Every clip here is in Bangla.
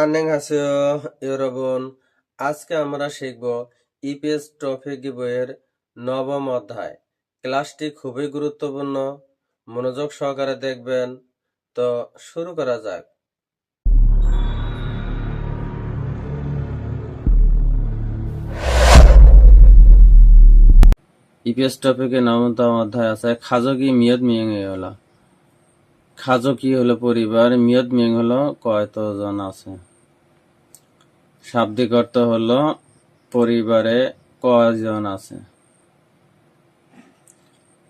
আনেংহাসিও ইউরোবন আজকে আমরা শিখব ইপিএস টপিক বইয়ের নবম অধ্যায়। ক্লাসটি খুবই গুরুত্বপূর্ণ। মনোযোগ সহকারে দেখবেন। তো শুরু করা যাক। ইপিএস ট্রফিকে নবমতম অধ্যায় আছে খাজকি মিয়ত মিয়ং খাজকি হলো পরিবার? মিয়ত মিয়ে হলো কয়তজন আছে? শাব্দিক অর্থ হল পরিবারে কয়জন আছে?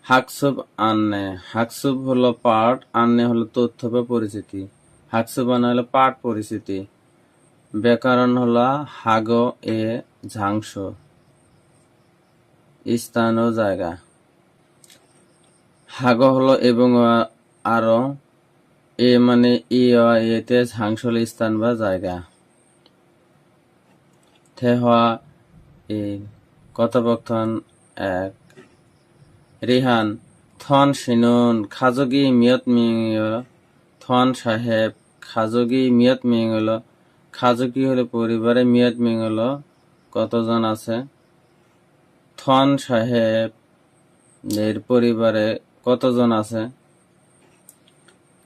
হাকসুব, আন্নে। হাকসুব হলো পাঠ, আন্নে হলো তথ্য বা পরিচিতি। হাকসুব, আন্নে হলো পাঠ পরিচিতি। ব্যাকরণ হলো হাগ, এ, ঝাংস। স্থান ও জায়গা। হাগ হলো এবং আরও। এ মানে ই এতে ঝাংস হলো স্থান বা জায়গা। থে হওয়া এই কথোপকথন এক। রিহান, থন সিনুন, খাজগি মিয়ত মিয়ং, থন সাহেব, খাজগি মিয়ত মিঙ্গল খাজগি হলে পরিবারে মিয়ত মিয়ং, কতজন আছে? থন সাহেব, এর পরিবারে কতজন আছে?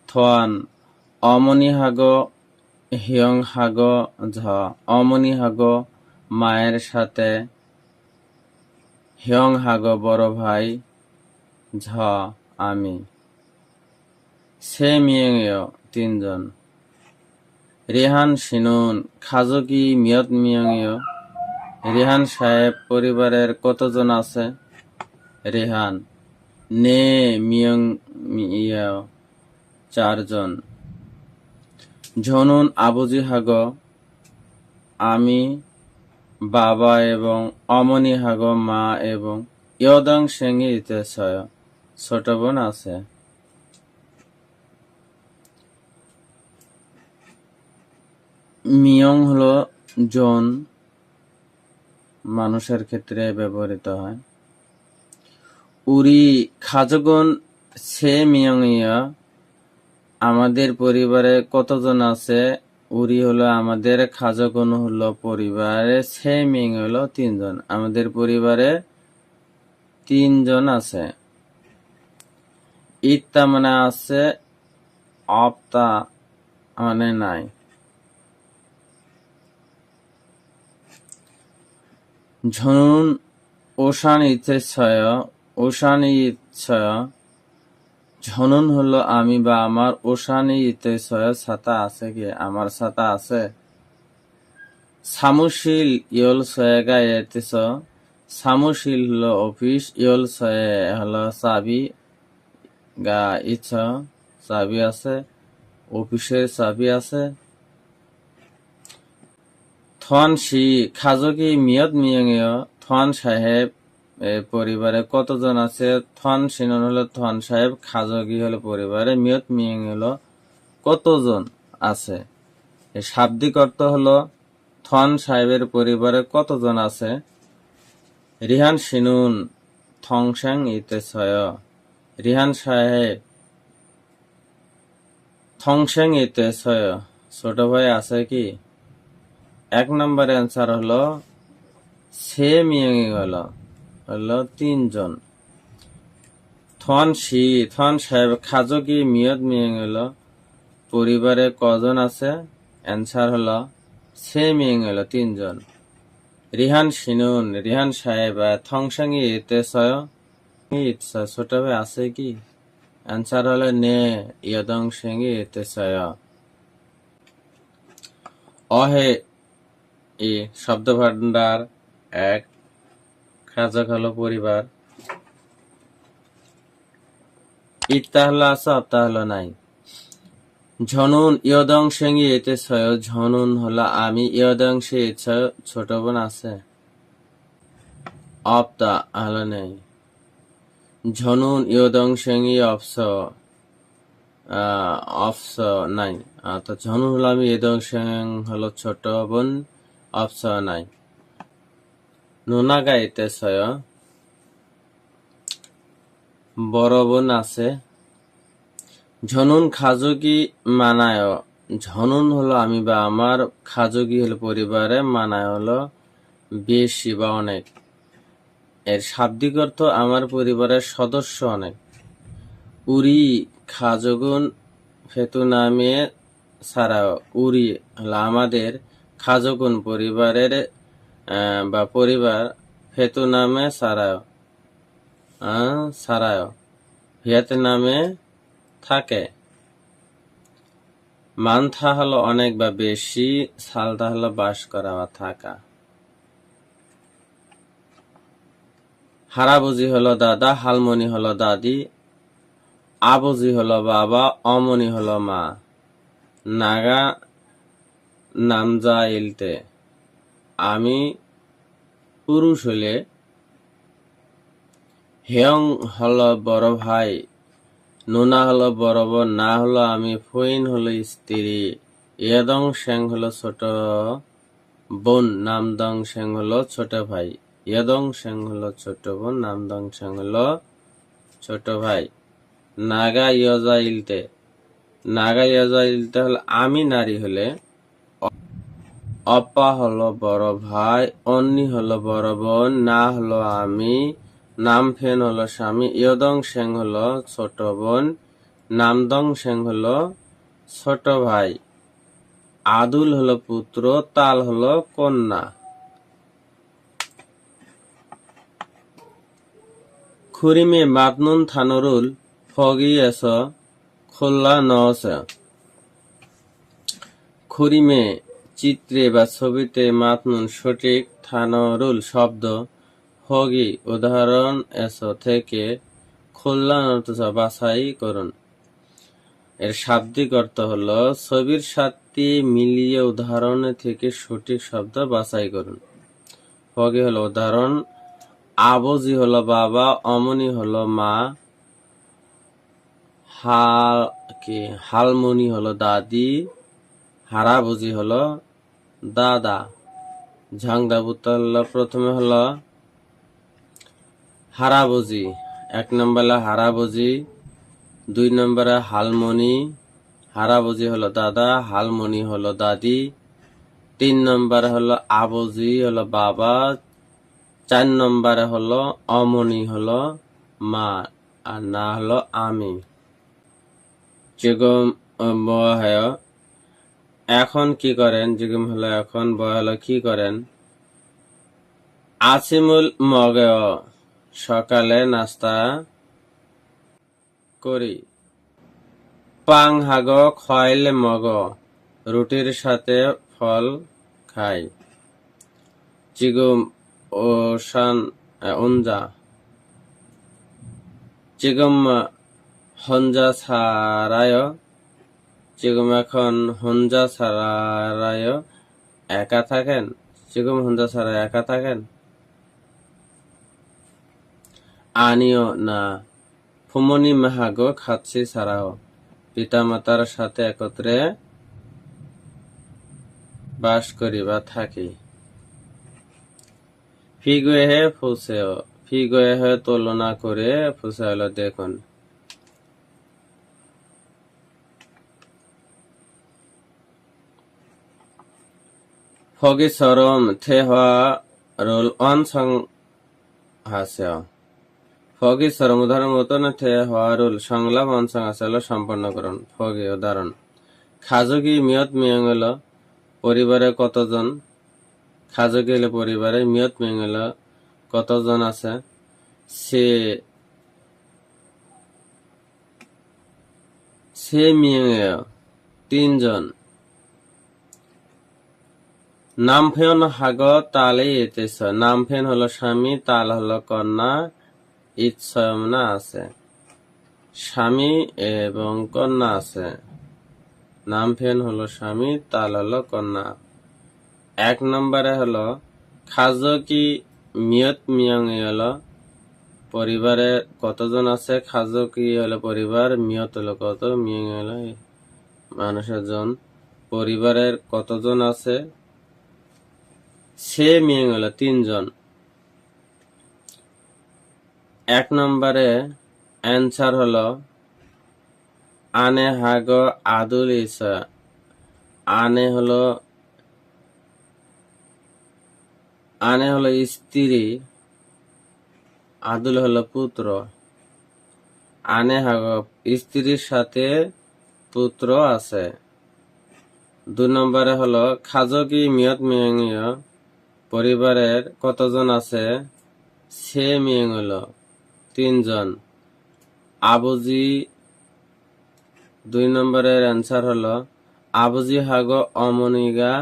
থন, অমনি হাগ, হিয়ং হাগ, ঝ, অমনি হাগ মায়ের সাথে হিয়ং হাগ বড় ভাই, ঝ, আমি। সে মিয়ং তিনজন। রেহান সিনুন, খাজকি মিয়ত মিয়ং রেহান সাহেব পরিবারের কতজন আছে? রেহান, নে মিয়ং মিয় চারজন। ঝনুন, আবুজি হাগ, আমি বাবা এবং অমনি হাগ, মা এবং ইয়দং সেঙ্গি ইতেছয় ছোট বোন আছে। মিয়ং হলো জন, মানুষের ক্ষেত্রে ব্যবহৃত হয়। উরি খাজগুন, সে মিয়ং আমাদের পরিবারে কতজন আছে উরি হলো আমাদের খাজগুন হলো পরিবারে সে মিং হলো তিনজন। আমাদের পরিবারে তিনজন আছে। ইত্তা মানে আছে, অপ্তা মানে নাই। ঝনুন, ওশান ইচ্ছয় ওশান ইচ্ছয় ঝনুন হলো আমি বা আমার ওশানি ইতেছয় ছাতা আছে কি? আমার ছাতা আছে। সামুশিল ইয়ল সয়েগা এতেছ সামুশিল হলো অফিস, ইয়ল সয়ে হলো চাবি গা ইচ্ছ চাবি আছে, অফিসের চাবি আছে। থন শি খাজকি মিয়ত মিয়ঙীয়, থন সাহেব পরিবারে কতজন আছে? থন সিনন হলো থন সাহেব খাজকি হলো পরিবারে, মিয়ত মিয়ং হলো কতজন আছে? শাব্দিক অর্থ হলো থন সাহেবের পরিবারে কতজন আছে? রিহান সিনুন, থংসাং ইতে ছয় রিহান সাহেব, থংসাং ইতে ছয় ছোট ভাই আছে কি? এক নম্বর অ্যান্সার হলো, সে মিয়ং হলো। হলো তিনজন। থন শি থন সাহেব খাজকি মিয়ত মিয়ং হলো, পরিবারে কজন আছে? অ্যান্সার হলো, সে মিয়ং হলো তিনজন। রিহান সিনুন, রিহান সাহেব থংসাঙ্গি ইতে সয় ছোট ভাই আছে কি? অ্যান্সার হলো, নে, ইয়দং সেঙ্গি ইতে সয় অহে, ই শব্দ ভান্ডার এক খাজক হলো পরিবার। ইত্তা হলো আছে অপ্তা হলো নাই। ঝনুন, ইয়দং সেঙ্গি এতে ছয়। ঝনুন হলো আমি, ইয়দং সে ছোট বোন আছে। অপ্তা হলো নাই। ঝনুন, ইয়দং সেঙ্গি অপস অপস নাই। তো ঝনুন হলো আমি, ইয়দং সেং হলো ছোট বোন, অপস নাই। নোনাগা এতে ছয় বড় বোন আছে। ঝনুন খাজুকি মানায়। ঝনুন হলো আমি বা আমার, খাজগি হলো পরিবারে, মানায় হলো বেশি বা অনেক। এর শাব্দিক অর্থ আমার পরিবারের সদস্য অনেক। উরি, খাজগুন ফেতু নামে সারা উরি হলো আমাদের খাজগুন পরিবারের বা পরিবার ফেতু নামে সারায়। সারায়। ভিয়েতনামে থাকে। মান্থা হলো অনেক বা বেশি সালতা হলো বাস করা বা থাকা। হারাবুজি হলো দাদা, হালমনি হলো দাদি। আবুজি হলো বাবা, অমনি হলো মা। নাগা, নামজা ইলতে। আমি পুরুষ হলে হেয়ং হল বড় ভাই, নোনা হলো বড় বোন, না হলো আমি ফইন হলো স্ত্রী। ইয়দং শ্যাং হলো ছোট বোন নামদং শ্যাং হলো ছোট ভাই। ইয়দং শ্যাং হলো ছোট বোন নামদং শ্যাং হলো ছোট ভাই। নাগা ইয়জা ইলতে, নাগা ইয়জা ইলতে হলো আমি নারী হলে অপা হলো বড় ভাই, অন্নি হলো বড় বোন, না হলো আমি, নামফেন হলো স্বামী, ইয়দং সেং হলো ছোট বোন, নামদং সেং হলো ছোট ভাই। আদুল হলো পুত্র, তাল হলো কন্যা। খুরিমে মাতনুন থানরুল, ফগি এস, খোল্লা নস খুরিমে চিত্রে বা ছবিতে মাতনুন সঠিক থানরুল শব্দ। হগি, উদাহরণ এস থেকে খুললান অর্থ বাছাই করুন। এর শাব্দিক অর্থ হলো, ছবির সাথে মিলিয়ে উদাহরণ থেকে সঠিক শব্দ বাছাই করুন। হগি হলো উদাহরণ, আবজি হলো বাবা, অমনি হলো মা, হাল কি, হালমনি হলো দাদি হারাবুজি হলো, দাদা। ঝাংদা বুতাল্লা প্রথমে হলো হারাবুজি এক নম্বরে হারাবুজি দুই নম্বরে হালমনি। হারাবুজি হলো দাদা, হালমনি হলো দাদি। তিন নম্বরে হলো আবুজি হলো বাবা। চার নম্বরে হলো অমনি হলো মা, আর না হলো আমি। যেগম বয় এখন কি করেন? যেগম হলো এখন বয় হলো, কি করেন? আসিমুল মগে সকালে নাস্তা করি। পাং হাগ খয়েলে মগ, রুটির সাথে ফল খাই। চিগুম ওশান উঞ্জা চিগুম হঞ্জা সারায় চিগুম এখন হঞ্জা সারায় একা থাকেন? চিগুম হঞ্জা সারায় একা থাকেন? আনিও না। ফুমনি মাহাগো খাচ্ছি ছাড়াও পিতা মাতার সাথে একত্রে বাস করি বা থাকি। ফিগুয়ে ফুসেও ফিগুয়ে তুলনা করে ফুসে হলো দেখুন। ফগি সরম থে হওয়া রোল অন সং হাসে ফগি সরম উদাহরণ মতন থে হওয়া রোল সংলাপ অনসং আসলে সম্পন্ন করুন ফগি উদাহরণ খাজগি মিয়ত মিয়ঙ্গল পরিবারে কতজন খাজগি হলে পরিবারে মিয়ত মিয়ঙ্গল কতজন আছে সে সে মিয়ঙ্গে তিনজন নামফেন হাগ তালে এতেছ নামফেন হলো স্বামী, তাল হলো কন্যা, ইৎসয়মনা আছে। স্বামী এবং কন্যা আছে। নামফেন হলো স্বামী, তাল হলো কন্যা। এক নম্বরে হলো খাজকি মিয়ত মিয়ং হলো? পরিবারে কতজন আছে? খাজকি হলো পরিবার? মিয়ত হলো কত? মিয়ং হলো মানুষের জন। পরিবারের কতজন আছে? সে মিয়ং হলো তিনজন। এক নম্বরে অ্যান্সার হলো, আনে হাগ আদুল ইসা আনে হলো আনে হলো স্ত্রী, আদুল হলো পুত্র। আনে হাগ স্ত্রীর সাথে পুত্র আছে। দুই নম্বরে হলো খাজকি মিয়ত মিয়ঙ্গীয় পরিবারের কতজন আছে? সে মিয়ং হলো তিনজন। আবুজি দুই নম্বরের অ্যান্সার হলো, আবুজি হাগ অমনিগা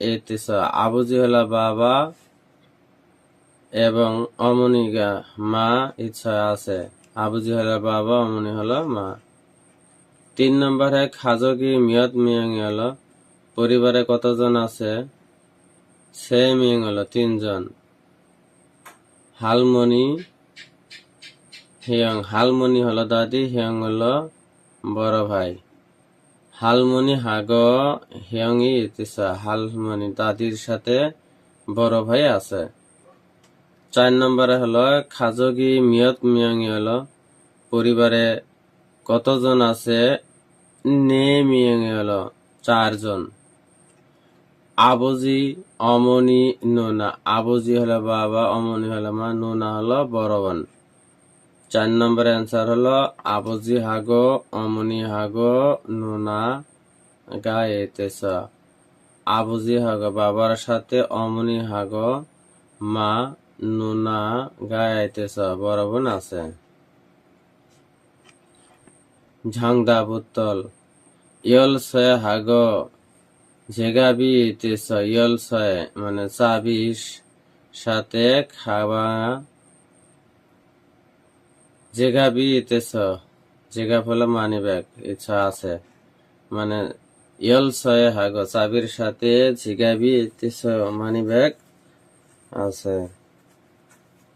এতেছ আবুজি হলো বাবা এবং অমনিগা মা ইচ্ছা আছে। আবুজি হলো বাবা, অমনি হলো মা। তিন নম্বরে খাজকি মিয়ত মিয়ং হলো পরিবারে কতজন আছে? সে মিয়ং হলো তিনজন হালমনি হিয়ং হালমনি হলো দাদি হিয়ং হলো বড় ভাই হালমনি হাগ হিয়ংই ইতিসা হালমনি দাদির সাথে বড় ভাই আছে চার নম্বরে হলো খাজগি মিয়ত মিয়ংই হলো পরিবারে কতজন আছে নে মিয়ংই হলো চারজন আবজি অমনি নোনা আবজি হলো বাবা অমনি হলো মা নোনা হলো বড় বোন চার নম্বর অ্যান্সার হলো আবজি হাগো অমনি হাগো নোনা গায়েতেছ আবজি হাগো বাবার সাথে অমনি হাগো মা নোনা গায়েতেছ বড় বোন আছে ঝাংদা বোতল ইয়ল সয় হাগো জেগাবি তেছ ইয়ল সয় মানে চাবিশ সাথে খাওয়া জেগাবি ইতেছ জেগা হলো মানি ব্যাগ ইচ্ছা আছে মানে ইয়ল ছয় হাগ চাবির সাথে জিগাবি ইতেছ মানি ব্যাগ আছে।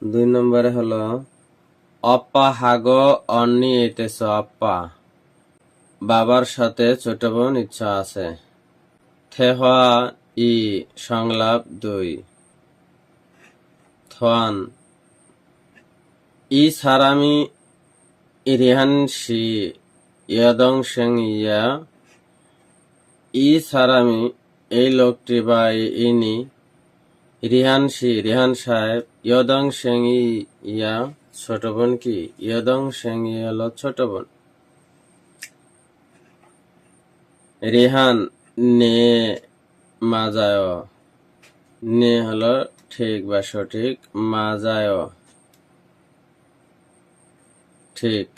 দুই নম্বরে হলো, অপ্পা হাগ, অন্নি ইতেছ অপ্পা। বাবার সাথে ছোট বোন ইচ্ছা আছে। থেহা ই সংলাপ দুই থন ই সারামি ইরিহানসি ইয়দং সেং ইয়া ই সারামি এই লোকটি বা ইনি রিহানসি রিহান সাহেব ইয়দং সেং ইয়া ছোট বোন কি? ইয়দং সেং ইয়া হলো ছোট বোন। রিহান নে মাজায় নে হলো ঠিক বা সঠিক মাজায় ঠিক।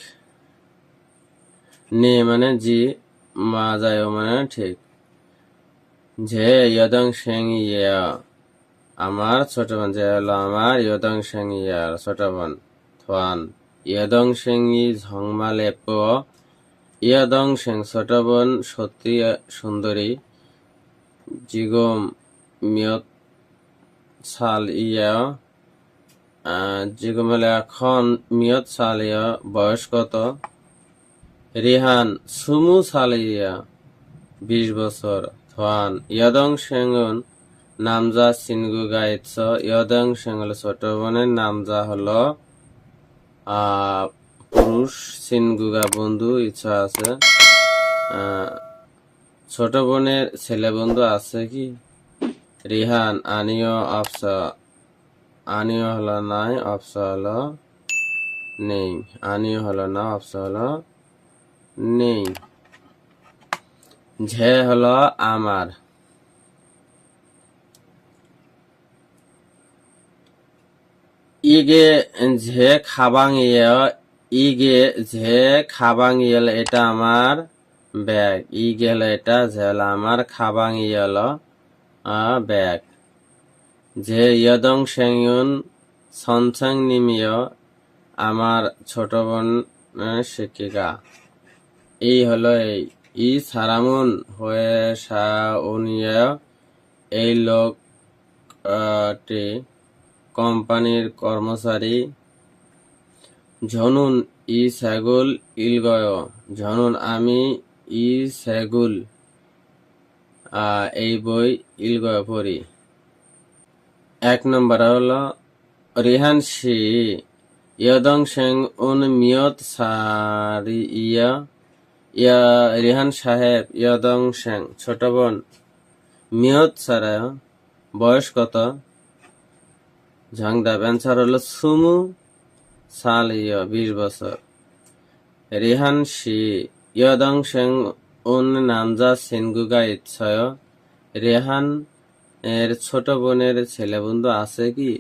নে মানে জি, মা যায় মানে ঠিক। যে ইয়দং সেং ইয়া। আমার ছোট বোন যে হলো আমার ইয়দং সেং ইয়া, ছোট বোন থান ইয়দং সেং ই ঝংমা লেপ ইয়দং সেং ছোট সত্যি সুন্দরী। জিগম মিয়ত সাল ইয়া। জিগমেল এখন মিয়ত সালিয়া বয়স কত? রিহান সুমু সালিয়া বিশ বছর। থান ইয়দং সেঙ্গন নামজা সিনগু গাইছ ইয়দং সেঙ্গল ছোট বোনের নামজা হলো আহ, পুরুষ সিনগুগা বন্ধু, ইচ্ছা আছে। ছোট বোনের ছেলে বন্ধু আছে কি? রিহান, আনিও, আফসা। আনিও হলো নাই অপসা হলো নেই। আনিও হলো না অপসা হলো নেই। ঝে হলো আমার। ইগে ঝে খাবাং ইয়ে ইগে ঝে খাবাং ইয়েল এটা আমার ব্যাগ। ই গেল এটা ঝেল আমার খাবাং ইয়েল ব্যাগ। যে ইয়দং সেংয়ুন সনসাং নিমিয় আমার ছোট বোন শিক্ষিকা। এই হলো এই। ই সারামুন হয়ে সা উনিয় এই লোক আহ, টি কোম্পানির কর্মচারী ঝনুন ই সেগুল ইলগয়। ঝনুন আমি ই আহ, এই বই ইলগয় পড়ি। এক নম্বর হল রিহান শি ইয়দং সেং উন মিয়ত সারি ইয়া ইয়া রিহান সাহেব ইয়দং সেং ছোট বোন মিয়ত সারায় বয়স কত? ঝাংদা অ্যান্সার হলো সুমু। সাল ইয় বিশ বছর। রিহান শি ইয়দং সেং উন নামজা সিনগুগা ইচ্ছয়। রেহান এর ছোট বোনের ছেলে বন্ধু আছে কি?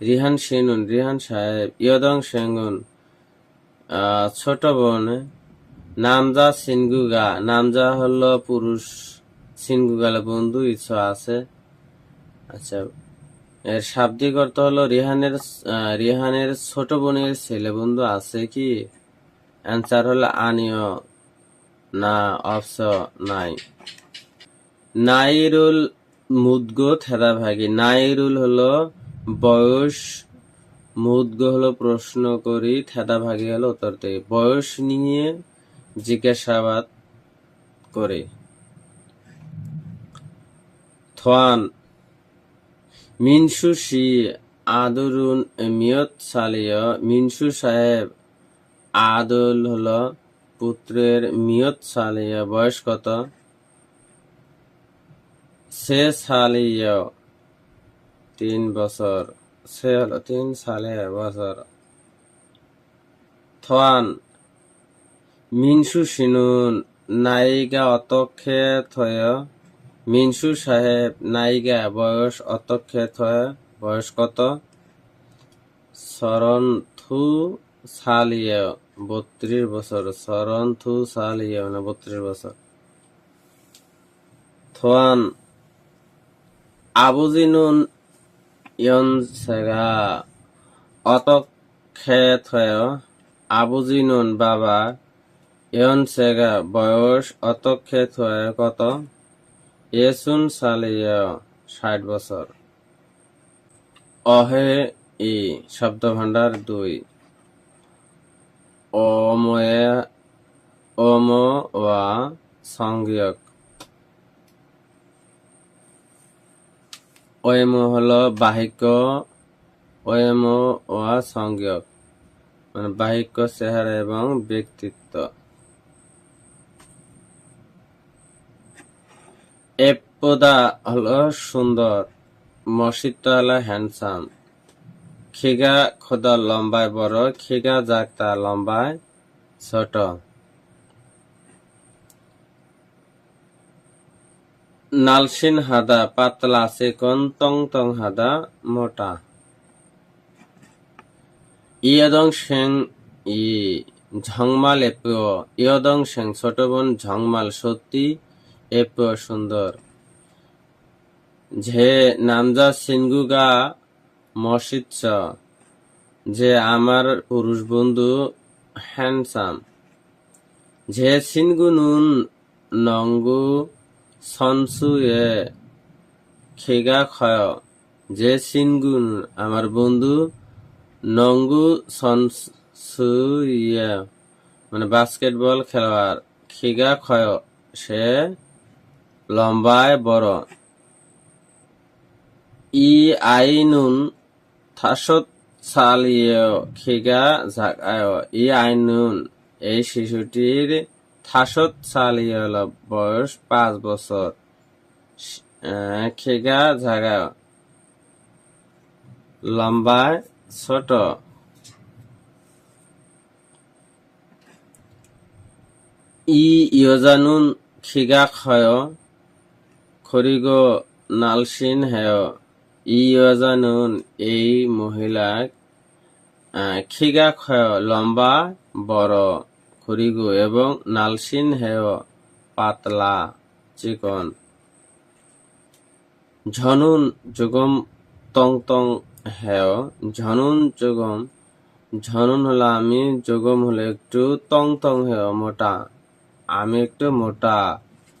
রিহান সিনুন রিহান সাহেব, ইয়দং সেঙ্গুন ছোট বোন নামজা সিনগুগা। নামজা হল পুরুষ সিনগুগালে বন্ধু ইচ্ছা আছে। আচ্ছা এর শাব্দিক অর্থ হলো, রিহানের রিহানের ছোট বোনের ছেলে বন্ধু আছে কি? অ্যান্সার হলো, আনিও না অপস নাই। নাইরুল মুদগো থেদা ভাগি নাইরুল হলো, বয়স মুদগো হলো প্রশ্ন করি। থেদা ভাগি হলো উত্তর দেই। বয়স নিয়ে জিজ্ঞাসাবাদ করে। থোয়ান মিনসু শি আদরুন মিয়ত সালিয়। মিনসু সাহেব আদল হল পুত্রের মিয়ত সালিয়া। বয়স কত? সে সালিয় তিন বছর। সে হলো তিন সালে বছর। থোয়ান মিনসু সিনুন নায়িকা অতক্ষে থয় মিনসু সাহেব নায়িকা, বয়স অতক্ষে থয় বয়স কত? শরণ থু সালিয়ে, বত্রিশ বছর। শরণ থু সালিয়ে মানে বত্রিশ বছর। থোয়ান আবুজিনুন ইয়ন সেগা অতক্ষে থয় আবুজিনুন বাবা ইয়ন সেগা বয়স অতক্ষে থয় কত? এসুন সালিয়ে ষাট বছর। অহে ই শব্দ ভান্ডার দুই অম ওয়া সংজ্ঞক ওয়েম হল বাহিক্য ওয়েম ওয়া সংজ্ঞক মানে বাহিক্য, চেহারা এবং ব্যক্তিত্ব। এপদা হলো সুন্দর মসিদটা হলো হ্যান্ডসাম খিগা খোদা লম্বায় বড়, খিগা জাগতা লম্বায় ছোট। নালসিন হাদা, পাতলা চিকন টং টং হাদা মোটা। ইয়দং সেং ই, ঝংমাল এপিও ইয়দং সেং ছোট বোন ঝংমাল সত্যি এপিও সুন্দর। যে নামজা সিনগুগা মসিচ্ছ যে আমার পুরুষ বন্ধু হ্যান্ডসাম, যে সিনগুনুন নঙ্গু সনসুয়ে খেগা খয়, যে সিনগুন আমার বন্ধু নঙ্গু সনসুয়ে মানে বাস্কেটবল খেলোয়াড়, খিগা খয় সে লম্বায় বড়। ই আইনুন থাসত সালিয় খিগা ঝাকায় ই আইনুন, এই শিশুটির থাসত সালিয় বয়স পাঁচ বছর। খিগা ঝাগা লম্বায় ছোট। ই ইয়জানুন খিগা খয় খরিগো নালসিন হেয় ইয়জানুন এই মহিলাক খিগা খয় লম্বা, বড়, খরিগো এবং নালসিন হেয়, পাতলা, চিকন। ঝনুন যুগম তং তং হেয়, ঝনুন যুগম, ঝনুন হলো আমি, যুগম হলো একটু তং তং হেয়, মোটা। আমি একটু মোটা।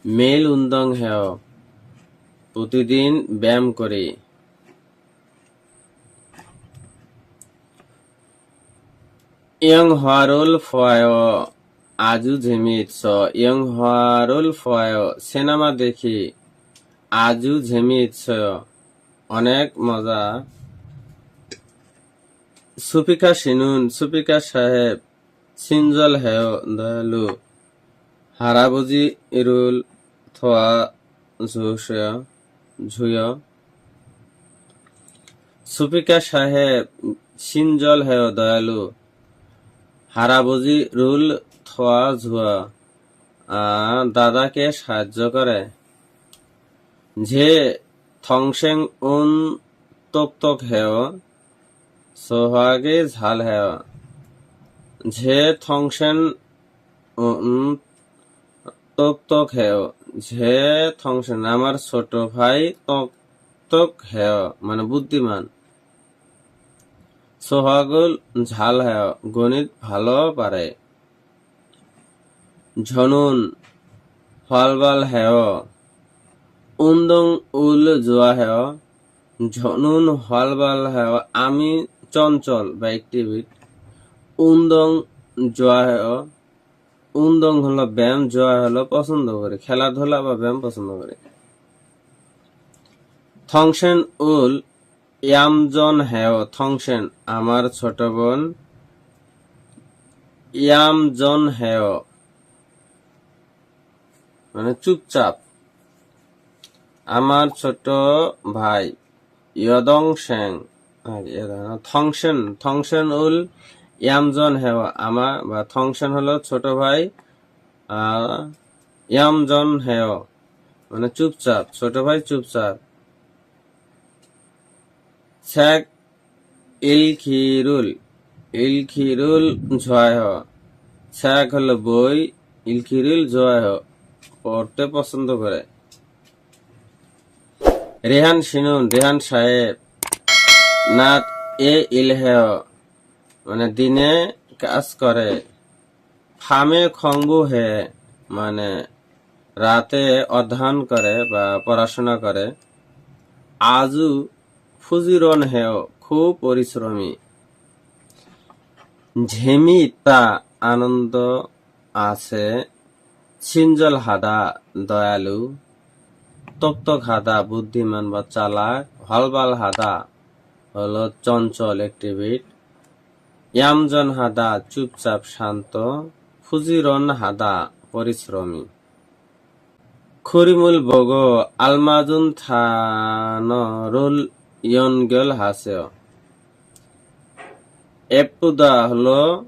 মেল উন্দং হেয়। প্রতিদিন ব্যায়াম করি। ইয়ং হারুল ফয়, আজু ঝেমিত ফয়, সিনেমা দেখি, আজু ঝেমিত অনেক মজা। সুপিকা সিনুন, সুপিকা সাহেব, সিনজল হেয় দয়ালু। হারাবুজি ইরুল থোয়া ঝুসয় ঝুয়। সুফিকা সাহেব সিনজল হেয় দয়ালু, হারাবুজি রুল থোয়া ঝুয়া। দাদাকে সাহায্য করে। যে থংসেং উন তোক তোক হেয়, সোহাগে ঝাল হেয়। যে থংসেন উন তোক তোক হেয়। যে থংসেন, আমার ছোট ভাই তোক তোক হেয় মানে বুদ্ধিমান। সোহাগুল ঝাল হেয়, গণিত ভালো পারে। ঝনুন ফলবাল হেয়, উন্দং উল জোয়া হেয়। ঝনুন হলবাল হেয়, আমি চঞ্চল বা অ্যাক্টিভিট উন্দং জোয়া হেয় উন্দং হলো ব্যায়াম জোয়া হলো পছন্দ করে, খেলাধুলা বা ব্যায়াম পছন্দ করে। থংসেন উল ইয়ামজন হেয়, থংসেন, আমার ছোট বোন ইয়ামজন হেয়। মানে চুপচাপ। আমার ছোট ভাই ইয়দং সেং থংসেন থংসেন উল ইয়ামজন হেয় আমার বা থংসেন হলো ছোট ভাই ইয়ামজন হেয়। মানে চুপচাপ, ছোট ভাই চুপচাপ। ছ্যাক ইলখিরুল ইলখিরুল ঝয় ছ্যাক হলো বই, ইলখিরুল ঝয় পড়তে পছন্দ করে। রেহান শিনুন, রেহান সাহেব। নাত এ ইলহেয়। মানে দিনে কাজ করে। ফামে খংবু হে মানে রাতে অধ্যয়ন করে বা পড়াশোনা করে। আজু ফুজিরন হেয় খুব পরিশ্রমী। ঝেমি তা আনন্দ আছে। ছিঞ্জল হাদা দয়ালু। তক্তক হাদা বুদ্ধিমান বা চালাক। হলবাল হাদা হলো চঞ্চল অ্যাক্টিভিট ইয়ামজন হাদা, চুপচাপ শান্ত। ফুজিরন হাদা, পরিশ্রমী। খুরিমুল বগ, আলমাজুন থান রুল ইয়নগেল হাসেও এপুদা হলো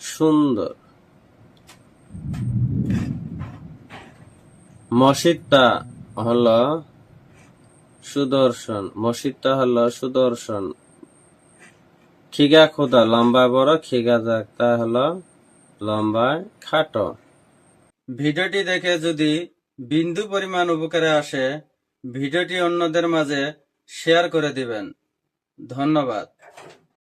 সুন্দর। মসজিদটা হলো সুদর্শন। মসজিদটা হলো সুদর্শন। খিগা খোদা, লম্বা বড়, খিগা জাগতা হলো লম্বা, খাটো। ভিডিওটি দেখে যদি বিন্দু পরিমাণ উপকারে আসে, ভিডিওটি অন্যদের মাঝে শেয়ার করে দিবেন। ধন্যবাদ।